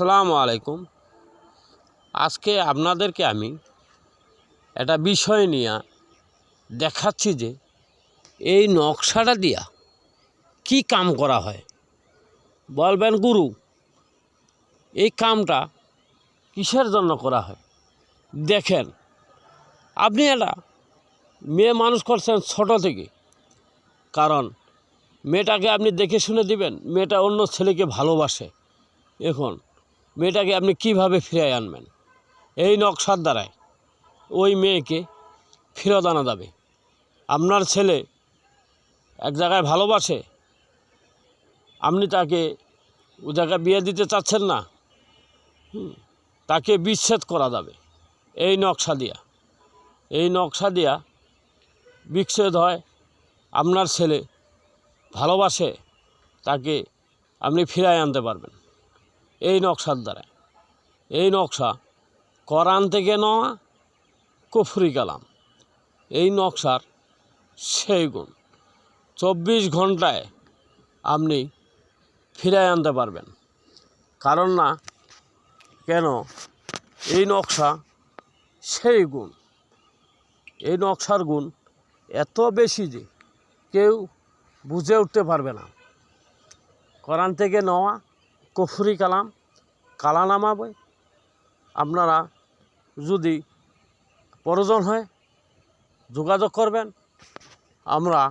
আসসালামু আলাইকুম। আজকে আপনাদেরকে আমি একটা বিষয় নিয়ে দেখাচ্ছি যে এই নকশাটা দিয়া কি কাম করা হয়। বলবেন, গুরু, এই কামটা কিসের জন্য করা হয়? দেখেন, আপনি এটা মেয়ে মানুষ করছেন ছোট থেকে, কারণ মেয়েটাকে আপনি দেখে শুনে দিবেন, মেয়েটা অন্য ছেলেকে ভালোবাসে। এখন মেয়েটাকে আপনি কীভাবে ফিরে আনবেন? এই নকশার দ্বারায় ওই মেয়েকে ফেরত আনা যাবে। আপনার ছেলে এক জায়গায় ভালোবাসে, আপনি তাকে ও জায়গায় বিয়ে দিতে চাচ্ছেন না তাকে বিচ্ছেদ করা যাবে। এই নকশা দিয়া, এই নকশা দিয়া বিচ্ছেদ হয়, আপনার ছেলে ভালোবাসে, তাকে আপনি ফিরায় আনতে পারবেন। এই নকশার দ্বারা। এই নকশা কোরআন থেকে নেওয়া কুফরি কালাম। এই নকশার সেই গুণ। চব্বিশ ঘন্টায় আপনি ফিরায় আনতে পারবেন। কারণ না, কেন? এই নকশা সেই গুণ। এই নকশার গুণ এত বেশি যে কেউ বুঝে উঠতে পারবে না। কোরআন থেকে নেওয়া কফুরি কালাম কালা নামাবে আপনারা যদি প্রয়োজন হয় যোগাযোগ করবেন, আমরা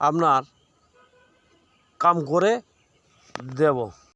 আপনার কাম করে দেব।